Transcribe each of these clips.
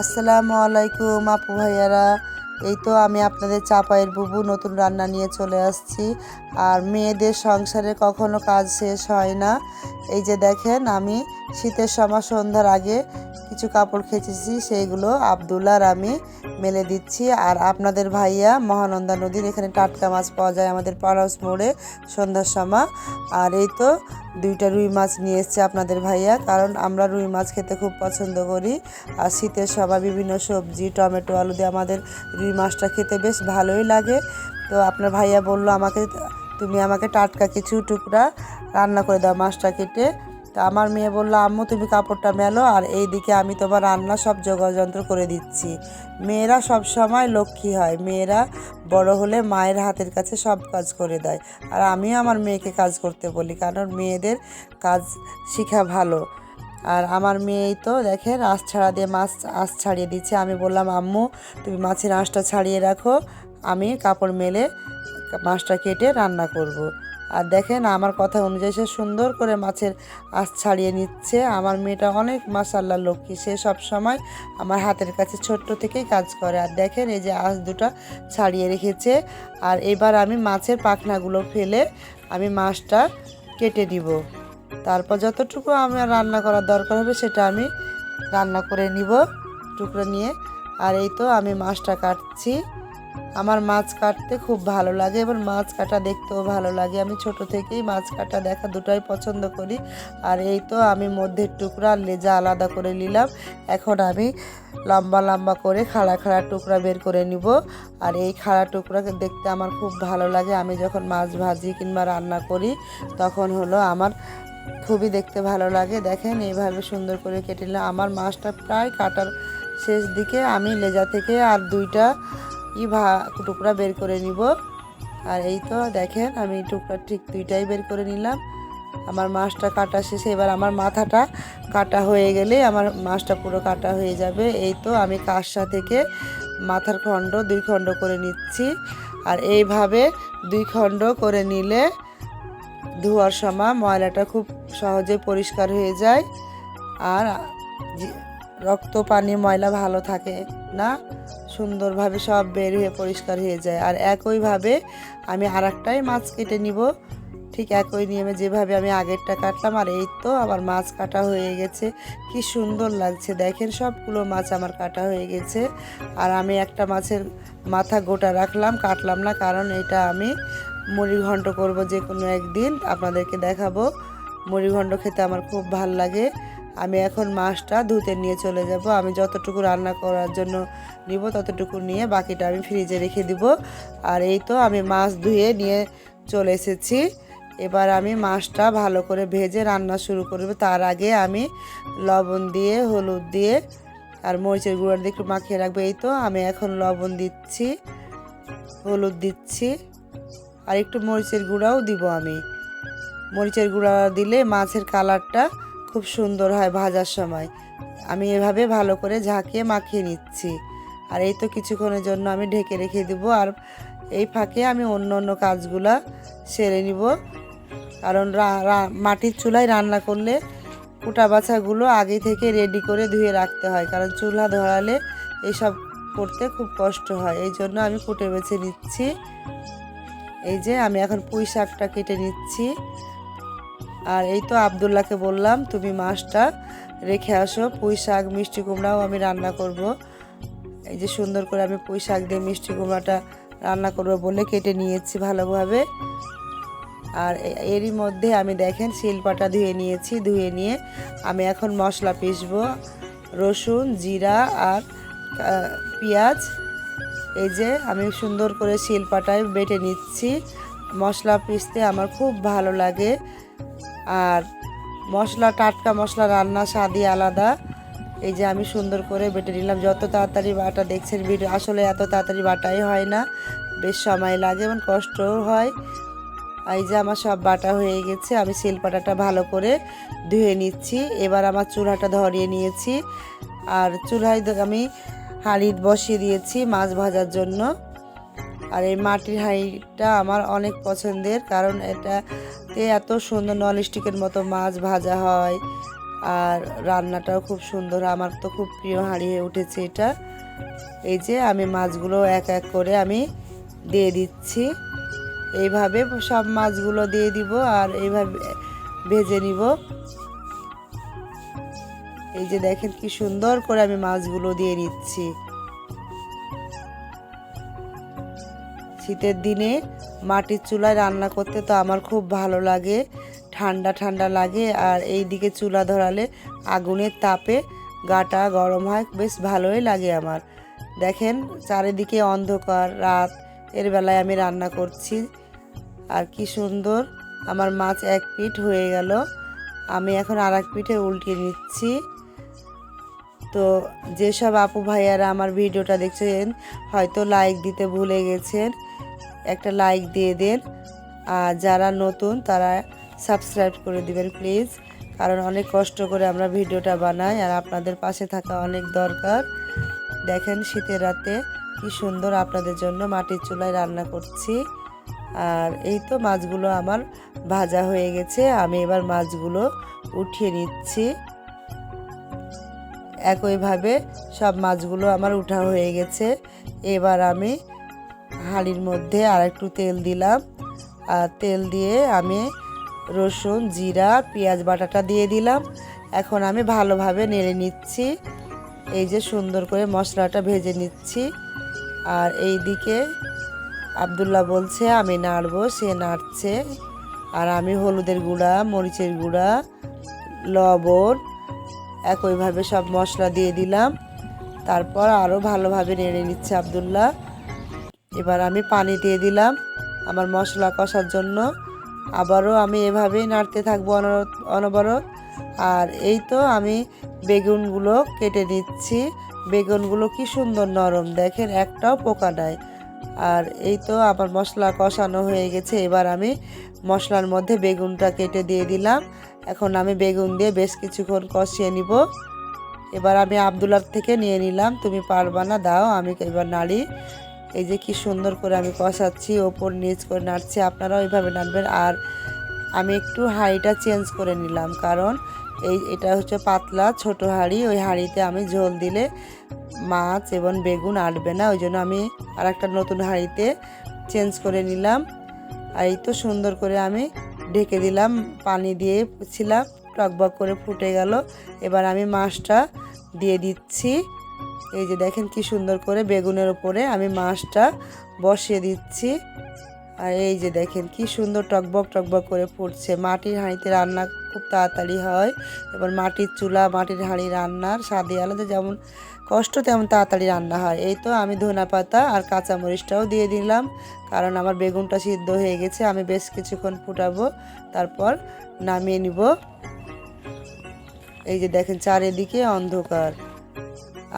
আসসালামু আলাইকুম আপু ভাইয়ারা। এই তো আমি আপনাদের চাপায়ের বুবু নতুন রান্না নিয়ে চলে আসছি। আর মেয়েদের সংসারে কখনো কাজ শেষ হয় না। এই যে দেখেন, আমি শীতের সময় সন্ধ্যার আগে কিছু কাপড় খেঁচেছি, সেইগুলো আবদুল্লার আমি মেলে দিচ্ছি। আর আপনাদের ভাইয়া মহানন্দা নদীর এখানে টাটকা মাছ পাওয়া যায় আমাদের পাড়াউস মোড়ে সন্ধ্যার সময়। আর এই তো দুইটা রুই মাছ নিয়ে এসছে আপনাদের ভাইয়া, কারণ আমরা রুই মাছ খেতে খুব পছন্দ করি। আর শীতের সবাই বিভিন্ন সবজি, টমেটো, আলু দিয়ে আমাদের রুই মাছটা খেতে বেশ ভালোই লাগে। তো আপনার ভাইয়া বলল আমাকে, তুমি আমাকে টাটকা কিছু টুকরা রান্না করে দাও মাছটা কেটে। তা আমার মেয়ে বলল, আম্মু, তুমি কাপড়টা মেলো আর এইদিকে আমি তোমার রান্না সব যোগাযন্ত্র করে দিচ্ছি। মেয়েরা সব সময় লক্ষ্মী হয়। মেয়েরা বড় হলে মায়ের হাতের কাছে সব কাজ করে দেয়। আর আমিও আমার মেয়েকে কাজ করতে বলি, কারণ মেয়েদের কাজ শেখা ভালো। আর আমার মেয়েই তো দেখেন, আঁশ ছাড়া দিয়ে মাছ, আঁশ ছাড়িয়ে দিচ্ছে। আমি বললাম, আম্মু, তুমি মাছের আঁশটা ছাড়িয়ে রাখো। আমি কাপড় মেলে মাছটা কেটে রান্না করব। আর দেখেন আমার কথা অনুযায়ী সে সুন্দর করে মাছের আঁশ ছাড়িয়ে নিচ্ছে। আমার মেয়েটা অনেক মাসাল্লা লক্ষ্মী। সে সব সময় আমার হাতের কাছে ছোট্ট থেকেই কাজ করে। আর দেখেন এই যে আঁশ দুটো ছাড়িয়ে রেখেছে। আর এবার আমি মাছের পাখনাগুলো ফেলে আমি মাছটা কেটে দিব তারপর যতটুকু আমার রান্না করার দরকার হবে সেটা আমি রান্না করে নিব টুকরো নিয়ে। আর এই তো আমি মাছটা কাটছি। আমার মাছ কাটতে খুব ভালো লাগে এবং মাছ কাটা দেখতেও ভালো লাগে। আমি ছোট থেকেই মাছ কাটা দেখা দুটাই পছন্দ করি। আর এই তো আমি মধ্যের টুকরা আর লেজা আলাদা করে নিলাম। এখন আমি লম্বা লম্বা করে খাড়া খাড়া টুকরা বের করে নিব। আর এই খাড়া টুকরাকে দেখতে আমার খুব ভালো লাগে। আমি যখন মাছ ভাজি কিংবা রান্না করি, তখন হলো আমার খুবই দেখতে ভালো লাগে। দেখেন এইভাবে সুন্দর করে কেটে নিলাম। আমার মাছটা প্রায় কাটার শেষ দিকে আমি লেজা থেকে আর দুইটা ই ভা টুকরা বের করে নিব। আর এই তো দেখেন, আমি টুকরা ঠিক দুইটাই বের করে নিলাম। আমার মাছটা কাটা শেষে, এবার আমার মাথাটা কাটা হয়ে গেলে আমার মাছটা পুরো কাটা হয়ে যাবে। এই তো আমি কাঁসা থেকে মাথার খণ্ড দুই খণ্ড করে নিচ্ছি। আর এইভাবে দুই খণ্ড করে নিলে ধোয়ার সময় ময়লাটা খুব সহজে পরিষ্কার হয়ে যায়। আর রক্ত, পানি, ময়লা ভালো থাকে না? সুন্দরভাবে সব বের হয়ে পরিষ্কার হয়ে যায়। আর একইভাবে আমি আর মাছ কেটে নিব। ঠিক একই নিয়মে যেভাবে আমি আগেরটা কাটলাম, আর এই তো আমার মাছ কাটা হয়ে গেছে। কি সুন্দর লাগছে। দেখেন সবগুলো মাছ আমার কাটা হয়ে গেছে। আর আমি একটা মাছের মাথা গোটা রাখলাম, কাটলাম না, কারণ এটা আমি মুড়ি করব যে কোনো একদিন। আপনাদেরকে দেখাবো। মুড়ি ঘন্ট খেতে আমার খুব ভালো লাগে। আমি এখন মাছটা ধুতে নিয়ে চলে যাব। আমি যতটুকু রান্না করার জন্য নিব, ততটুকু নিয়ে বাকিটা আমি ফ্রিজে রেখে দিব। আর এই তো আমি মাছ ধুয়ে নিয়ে চলে এসেছি। এবার আমি মাছটা ভালো করে ভেজে রান্না শুরু করব। তার আগে আমি লবণ দিয়ে, হলুদ দিয়ে আর মরিচের গুঁড়ো দিয়ে একটু মাখিয়ে রাখব। এই তো আমি এখন লবণ দিচ্ছি, হলুদ দিচ্ছি আর একটু মরিচের গুঁড়াও দিব আমি। মরিচের গুঁড়া দিলে মাছের কালারটা খুব সুন্দর হয় ভাজার সময়। আমি এভাবে ভালো করে ঝাঁকিয়ে মাখিয়ে নিচ্ছি। আর এই তো কিছুক্ষণের জন্য আমি ঢেকে রেখে দিব আর এই ফাঁকে আমি অন্য অন্য কাজগুলা সেরে নিব। কারণ মাটির চুলায় রান্না করলে কুটা বাছাগুলো আগে থেকে রেডি করে ধুয়ে রাখতে হয়। কারণ চুলা ধরালে এইসব করতে খুব কষ্ট হয়। এই জন্য আমি কুটে বেছে নিচ্ছি। এই যে আমি এখন পুঁই শাকটা কেটে নিচ্ছি। আর এই তো আবদুল্লাহকে বললাম, তুমি মাছটা রেখে আসো, পুঁই শাক, মিষ্টি কুমড়াও আমি রান্না করব। এই যে সুন্দর করে আমি পুঁই শাক দিয়ে মিষ্টি কুমড়াটা রান্না করব বলে কেটে নিয়েছি ভালোভাবে। আর এরই মধ্যে আমি দেখেন শিলপাটা ধুয়ে নিয়েছি, ধুয়ে নিয়ে আমি এখন মশলা পিসবো রসুন, জিরা আর পেঁয়াজ, এই যে আমি সুন্দর করে শিলপাটায় বেটে নিচ্ছি। মশলা পিসতে আমার খুব ভালো লাগে। আর মশলা, টাটকা মশলা রান্না, স্বাদই আলাদা। এই যে আমি সুন্দর করে বেটে নিলাম। যত তাড়াতাড়ি বাটা দেখছেন ভিডিও, আসলে এত তাড়াতাড়ি বাটাই হয় না। বেশ সময় লাগে এবং কষ্টও হয়। এই যে আমার সব বাটা হয়ে গেছে, আমি শিলপাটাটা ভালো করে ধুয়ে নিচ্ছি। এবার আমার চুলাটা ধরিয়ে নিয়েছি। আর চুলায় আমি হাঁড়ি বসিয়ে দিয়েছি মাছ ভাজার জন্য। আর এই মাটির হাঁড়িটা আমার অনেক পছন্দের, কারণ এটাতে এত সুন্দর ননস্টিকের মতো মাছ ভাজা হয় আর রান্নাটাও খুব সুন্দর। আমার তো খুব প্রিয় হাঁড়ি হয়ে উঠেছে এটা। এই যে আমি মাছগুলো এক এক করে আমি দিয়ে দিচ্ছি। এইভাবে সব মাছগুলো দিয়ে দিব আর এইভাবে ভেজে নিব। এই যে দেখেন কি সুন্দর করে আমি মাছগুলো দিয়ে নিচ্ছি। শীতের দিনে মাটির চুলায় রান্না করতে তো আমার খুব ভালো লাগে, ঠান্ডা ঠান্ডা লাগে, আর এই দিকে চুলা ধরালে আগুনের তাপে গাটা গরম হয়, বেশ ভালোই লাগে আমার। দেখেন, চারিদিকে অন্ধকার, রাত, এর বেলায় আমি রান্না করছি, আর কি সুন্দর আমার মাছ এক পিঠ হয়ে গেল। আমি এখন আর এক পিঠে উল্টিয়ে নিচ্ছি। তো যেসব আপু ভাইয়ারা আমার ভিডিওটা দেখছেন, হয়তো লাইক দিতে ভুলে গেছেন। একটা লাইক দিয়ে দেন। আর যারা নতুন, তারা সাবস্ক্রাইব করে দিবেন প্লিজ কারণ অনেক কষ্ট করে আমরা ভিডিওটা বানাই, আর আপনাদের পাশে থাকা অনেক দরকার। দেখেন শীতের রাতে কি সুন্দর আপনাদের জন্য মাটির চুলায় রান্না করছি। আর এই তো মাছগুলো আমার ভাজা হয়ে গেছে, আমি এবার মাছগুলো উঠিয়ে নিচ্ছি। একইভাবে সব মাছগুলো আমার উঠা হয়ে গেছে। এবার আমি হাঁড়ির মধ্যে আর একটু তেল দিলাম। আর তেল দিয়ে আমি রসুন, জিরা, পেঁয়াজ বাটাটা দিয়ে দিলাম। এখন আমি ভালোভাবে নেড়ে নিচ্ছি। এই যে সুন্দর করে মশলাটা ভেজে নিচ্ছি। আর এই দিকে আবদুল্লাহ বলছে, আমি নাড়বো, সে নাড়ছে। আর আমি হলুদের গুঁড়া, মরিচের গুঁড়া, লবণ একইভাবে সব মশলা দিয়ে দিলাম। তারপর আরও ভালোভাবে নেড়ে নিচ্ছে আবদুল্লাহ। এবার আমি পানি দিয়ে দিলাম আমার মশলা কষার জন্য। আবারও আমি এভাবেই নাড়তে থাকব অনবরত। আর এই তো আমি বেগুনগুলো কেটে নিচ্ছি। বেগুনগুলো কি সুন্দর নরম, দেখেন একটাও পোকা নাই। আর এই তো আমার মশলা কষানো হয়ে গেছে, এবার আমি মশলার মধ্যে বেগুনটা কেটে দিয়ে দিলাম। এখন আমি বেগুন দিয়ে বেশ কিছুক্ষণ কষিয়ে নিব। এবার আমি আবদুল্লার থেকে নিয়ে নিলাম, তুমি পারবা না, দাও, আমি এবার নাড়ি। এই যে কি সুন্দর করে আমি কষাচ্ছি, ওপর নিচ করে নাড়ছি, আপনারাও এইভাবে নাড়বেন। আর আমি একটু হাঁড়িটা চেঞ্জ করে নিলাম, কারণ এই এটা হচ্ছে পাতলা, ছোট হাঁড়ি, ওই হাঁড়িতে আমি ঝোল দিলে মাছ এবং বেগুন আটবে না, ওই জন্য আমি আর একটা নতুন হাঁড়িতে চেঞ্জ করে নিলাম। আর এই তো সুন্দর করে আমি ঢেকে দিলাম, পানি দিয়ে ছিলাম, টকবক করে ফুটে গেল। এবার আমি মাছটা দিয়ে দিচ্ছি। এই যে দেখেন কি সুন্দর করে বেগুনের উপরে আমি মাছটা বসিয়ে দিচ্ছি। আর এই যে দেখেন কি সুন্দর টকবক টকবক করে ফুটছে। মাটির হাঁড়িতে রান্না খুব তাড়াতাড়ি হয়। এবার মাটির চুলা, মাটির হাঁড়ি রান্নার স্বাদে আলাদা যেমন কষ্ট, তেমন তাড়াতাড়ি রান্না হয়। এই তো আমি ধনা পাতা আর কাঁচামরিচটাও দিয়ে দিলাম। কারণ আমার বেগুনটা সিদ্ধ হয়ে গেছে, আমি বেশ কিছুক্ষণ ফুটাবো, তারপর নামিয়ে নিব। এই যে দেখেন চারিদিকে অন্ধকার।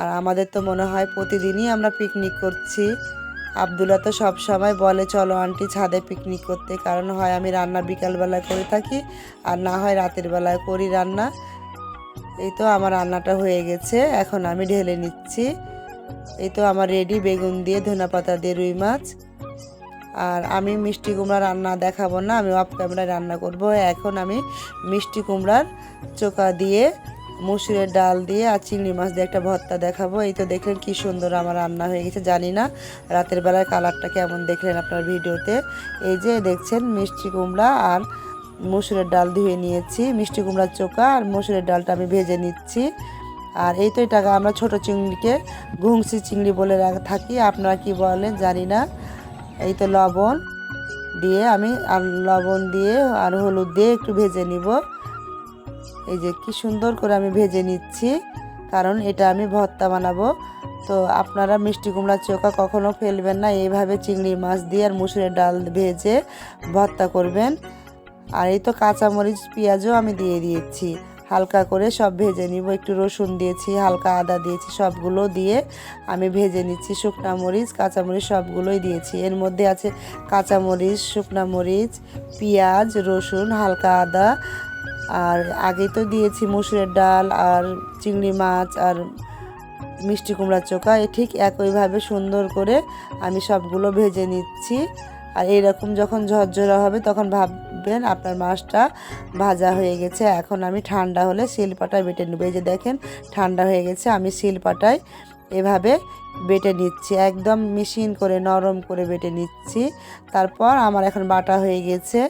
আর আমাদের তো মনে হয় প্রতিদিনই আমরা পিকনিক করছি। আবদুল্লা তো সব সময় বলে, চলো আন্টি ছাদে পিকনিক করতে। কারণ হয় আমি রান্না বিকালবেলায় করে থাকি আর না হয় রাতের বেলায় করি রান্না। এই তো আমার রান্নাটা হয়ে গেছে, এখন আমি ঢেলে নিচ্ছি। এই তো আমার রেডি বেগুন দিয়ে ধনা পাতা দিয়ে রুই মাছ। আর আমি মিষ্টি কুমড়া রান্না দেখাবো না, আমি অফ ক্যামেরায় রান্না করব। এখন আমি মিষ্টি কুমড়ার চোকা দিয়ে মসুরের ডাল দিয়ে আর চিংড়ি মাছ দিয়ে একটা ভর্তা দেখাবো। এই তো দেখলেন কি সুন্দর আমার রান্না হয়ে গেছে, জানি না। রাতের বেলায় কালারটা কেমন দেখলেন আপনার ভিডিওতে? এই যে দেখছেন মিষ্টি কুমড়া আর মসুরের ডাল ধুয়ে নিয়েছি, মিষ্টি কুমড়ার চোকা আর মসুরের ডালটা আমি ভেজে নিচ্ছি। আর এই তো এটাকে আমরা ছোট চিংড়িকে ঘুংসি চিংড়ি বলে থাকি, আপনারা কি বলেন জানি না। এই তো লবণ দিয়ে আমি আর লবণ দিয়ে আর হলুদ দিয়ে একটু ভেজে নিব। এই যে কি সুন্দর করে আমি ভেজে নিচ্ছি, কারণ এটা আমি ভর্তা বানাবো। তো আপনারা মিষ্টি কুমড়ার চোখা কখনো ফেলবেন না, এইভাবে চিংড়ি মাছ দিয়ে আর মুসুরের ডাল ভেজে ভর্তা করবেন। আর এই তো কাঁচামরিচ, পেঁয়াজও আমি দিয়ে দিয়েছি। হালকা করে সব ভেজে নিব, একটু রসুন দিয়েছি, হালকা আদা দিয়েছি, সবগুলো দিয়ে আমি ভেজে নিচ্ছি। শুকনা মরিচ, কাঁচামরিচ সবগুলোই দিয়েছি। এর মধ্যে আছে কাঁচামরিচ, শুকনা মরিচ, পেঁয়াজ, রসুন, হালকা আদা আর আগে তো দিয়েছি মসুরের ডাল আর চিংড়ি মাছ আর মিষ্টি কুমড়ার চোখা। এ ঠিক একইভাবে সুন্দর করে আমি সবগুলো ভেজে নিচ্ছি। আর এইরকম যখন ঝরঝরা হবে তখন ভাববেন আপনার মাছটা ভাজা হয়ে গেছে। এখন আমি ঠান্ডা হলে শিলপাটায় বেটে নেব। এই যে দেখেন, ঠান্ডা হয়ে গেছে, আমি শিলপাটায় এভাবে বেটে নিচ্ছি। একদম মিশিন করে, নরম করে বেটে নিচ্ছি। তারপর আমার এখন বাটা হয়ে গেছে।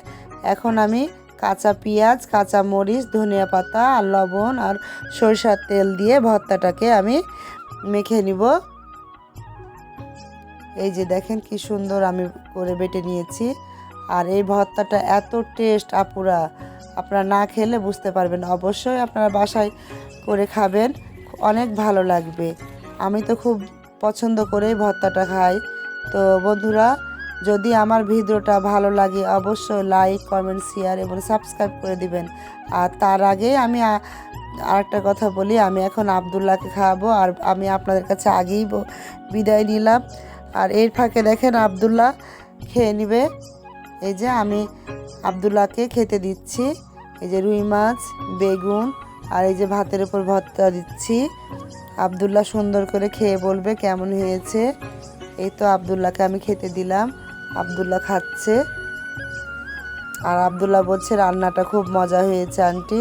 এখন আমি কাঁচা পেঁয়াজ, কাঁচা মরিচ, ধনিয়া পাতা আর লবণ আর সরিষার তেল দিয়ে ভর্তাটাকে আমি মেখে নিব। এই যে দেখেন কি সুন্দর আমি করে বেটে নিয়েছি। আর এই ভর্তাটা এত টেস্ট আপুরা, আপনারা না খেলে বুঝতে পারবেন। অবশ্যই আপনারা বাসায় করে খাবেন, অনেক ভালো লাগবে। আমি তো খুব পছন্দ করেই ভর্তাটা খাই। তো বন্ধুরা যদি আমার ভিডিওটা ভালো লাগে, অবশ্যই লাইক কমেন্ট শেয়ার এবং সাবস্ক্রাইব করে দিবেন। আর তার আগে আমি আরেকটা কথা বলি, আমি এখন আবদুল্লাহকে খাওয়াবো আর আমি আপনাদের কাছে আগেই বিদায় নিলাম। আর এর ফাঁকে দেখেন আবদুল্লাহ খেয়ে নিবে। এই যে আমি আবদুল্লাহকে খেতে দিচ্ছি। এই যে রুই মাছ, বেগুন আর এই যে ভাতের উপর ভর্তা দিচ্ছি। আবদুল্লাহ সুন্দর করে খেয়ে বলবে কেমন হয়েছে। এই তো আবদুল্লাহকে আমি খেতে দিলাম। আবদুল্লাহ খাচ্ছে। আর আবদুল্লাহ বলছে রান্নাটা খুব মজা হয়েছে আন্টি।